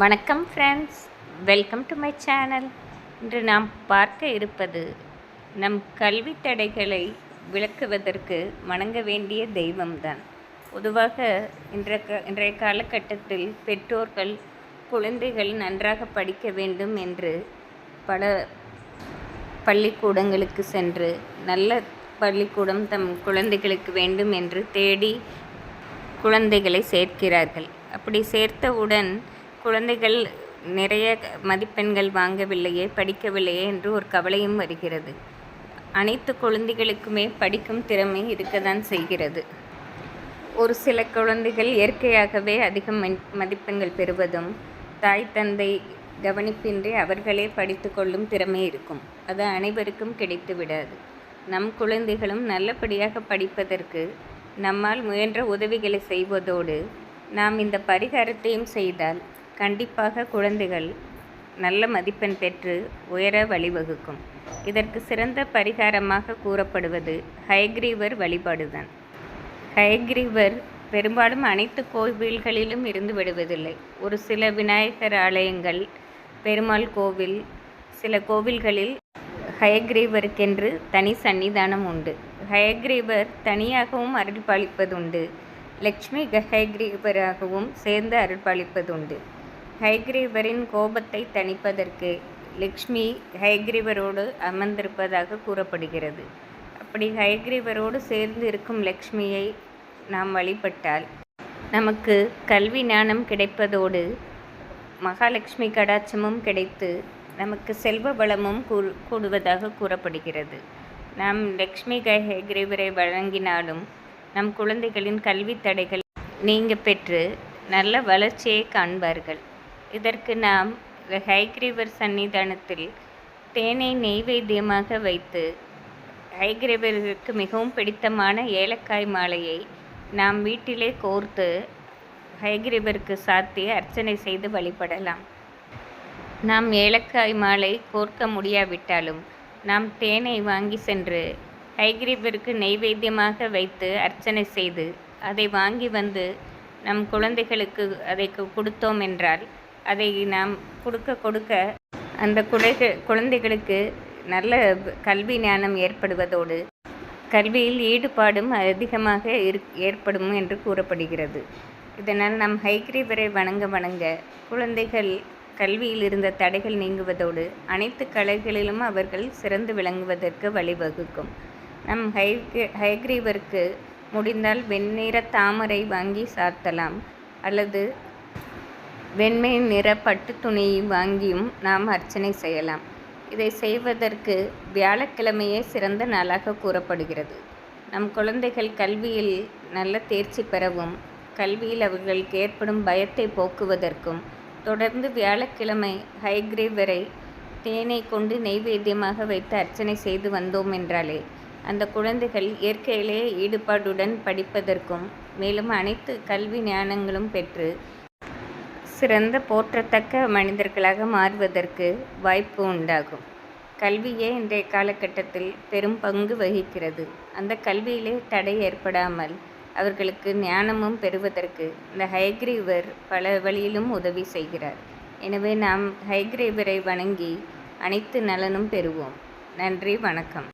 வணக்கம் friends welcome to my channel இன்று நாம் பார்க்க இருப்பது நம் கல்வி தடைகளை விளக்குவதற்கு வணங்க வேண்டிய தெய்வம்தான். பொதுவாக இன்றைய இன்றைய காலகட்டத்தில் பெற்றோர்கள் குழந்தைகள் நன்றாக படிக்க வேண்டும் என்று பல பள்ளிக்கூடங்களுக்கு சென்று நல்ல பள்ளிக்கூடம் தம் குழந்தைகளுக்கு வேண்டும் என்று தேடி குழந்தைகளை சேர்க்கிறார்கள். அப்படி சேர்த்தவுடன் குழந்தைகள் நிறைய மதிப்பெண்கள் வாங்கவில்லையே படிக்கவில்லையே என்று ஒரு கவலையும் வருகிறது. அனைத்து குழந்தைகளுக்குமே படிக்கும் திறமை இருக்கத்தான் செய்கிறது. ஒரு சில குழந்தைகள் இயற்கையாகவே அதிக மதிப்பெண்கள் பெறுவதும் தாய் தந்தை கவனிப்பின்றி அவர்களே படித்து கொள்ளும் திறமை இருக்கும். அது அனைவருக்கும் கிடைத்து விடாது. நம் குழந்தைகளும் நல்லபடியாக படிப்பதற்கு நம்மால் முயன்ற உதவிகளை செய்வதோடு நாம் இந்த பரிகாரத்தையும் செய்தால் கண்டிப்பாக குழந்தைகள் நல்ல மதிப்பெண் பெற்று உயர வழிவகுக்கும். இதற்கு சிறந்த பரிகாரமாக கூறப்படுவது ஹைக்ரீவர் வழிபாடுதான். ஹைக்ரீவர் பெரும்பாலும் அனைத்து கோவில்களிலும் இருந்து விடுவதில்லை. ஒரு சில விநாயகர் ஆலயங்கள் பெருமாள் கோவில் சில கோவில்களில் ஹயக்ரீவருக்கென்று தனி சன்னிதானம் உண்டு. ஹயக்ரீவர் தனியாகவும் அருள்பாலிப்பதுண்டு லக்ஷ்மி ஹயக்ரீவராகவும் சேர்ந்து அருள்பாலிப்பதுண்டு ஹைக்ரீவரின் கோபத்தை தணிப்பதற்கு லக்ஷ்மி ஹைக்ரீவரோடு அமர்ந்திருப்பதாக கூறப்படுகிறது. அப்படி ஹைக்ரீவரோடு சேர்ந்து இருக்கும் லக்ஷ்மியை நாம் வழிபட்டால் நமக்கு கல்வி ஞானம் கிடைப்பதோடு மகாலட்சுமி கடாட்சமும் கிடைத்து நமக்கு செல்வ வளமும் கூடுவதாக கூறப்படுகிறது. நாம் லக்ஷ்மி ஹைக்ரீவரை வழங்கினாலும் நம் குழந்தைகளின் கல்வி தடைகள் நீங்க பெற்று நல்ல வளர்ச்சியை காண்பார்கள். இதற்கு நாம் ஹைக்ரீவர் சன்னிதானத்தில் தேனை நெய்வேத்தியமாக வைத்து ஹைகிரிவருக்கு மிகவும் பிடித்தமான ஏலக்காய் மாலையை நாம் வீட்டிலே கோர்த்து ஹைகிரீவருக்கு சாத்தி அர்ச்சனை செய்து வழிபடலாம். நாம் ஏலக்காய் மாலை கோர்க்க முடியாவிட்டாலும் நாம் தேனை வாங்கி சென்று ஹைகிரீவருக்கு நெய்வேத்தியமாக வைத்து அர்ச்சனை செய்து அதை வாங்கி வந்து நம் குழந்தைகளுக்கு அதை கொடுத்தோம் என்றால் அதை நாம் கொடுக்க கொடுக்க அந்த குழந்தை குழந்தைகளுக்கு நல்ல கல்வி ஞானம் ஏற்படுவதோடு கல்வியில் ஈடுபாடும் அதிகமாக ஏற்படும் என்று கூறப்படுகிறது. இதனால் நம் ஹைக்ரீவரை வணங்க வணங்க குழந்தைகள் கல்வியில் இருந்த தடைகள் நீங்குவதோடு அனைத்து கலைகளிலும் அவர்கள் சிறந்து விளங்குவதற்கு வழிவகுக்கும். நம் ஹை ஹைக்ரீவருக்கு முடிந்தால் வெண்ணிற தாமரை வாங்கி சாத்தலாம் அல்லது வெண்மை நிற பட்டு துணியை வாங்கியும் நாம் அர்ச்சனை செய்யலாம். இதை செய்வதற்கு வியாழக்கிழமையே சிறந்த நாளாக கூறப்படுகிறது. நம் குழந்தைகள் கல்வியில் நல்ல தேர்ச்சி பெறவும் கல்வியில் அவர்களுக்கு ஏற்படும் பயத்தை போக்குவதற்கும் தொடர்ந்து வியாழக்கிழமை ஹைக்ரீவ் வரை தேனை கொண்டு நெய்வேத்தியமாக வைத்து அர்ச்சனை செய்து வந்தோம் என்றாலே அந்த குழந்தைகள் இயற்கையிலேயே ஈடுபாடுடன் படிப்பதற்கும் மேலும் அனைத்து கல்வி ஞானங்களும் பெற்று சிறந்த போற்றத்தக்க மனிதர்களாக மாறுவதற்கு வாய்ப்பு உண்டாகும். கல்வியே இன்றைய காலகட்டத்தில் பெரும் பங்கு வகிக்கிறது? அந்த கல்வியிலே தடை ஏற்படாமல் அவர்களுக்கு ஞானமும் பெறுவதற்கு இந்த ஹைக்ரீவர் பல வழியிலும் உதவி செய்கிறார். எனவே நாம் ஹைக்ரீவரை வணங்கி அனைத்து நலனும் பெறுவோம். நன்றி வணக்கம்.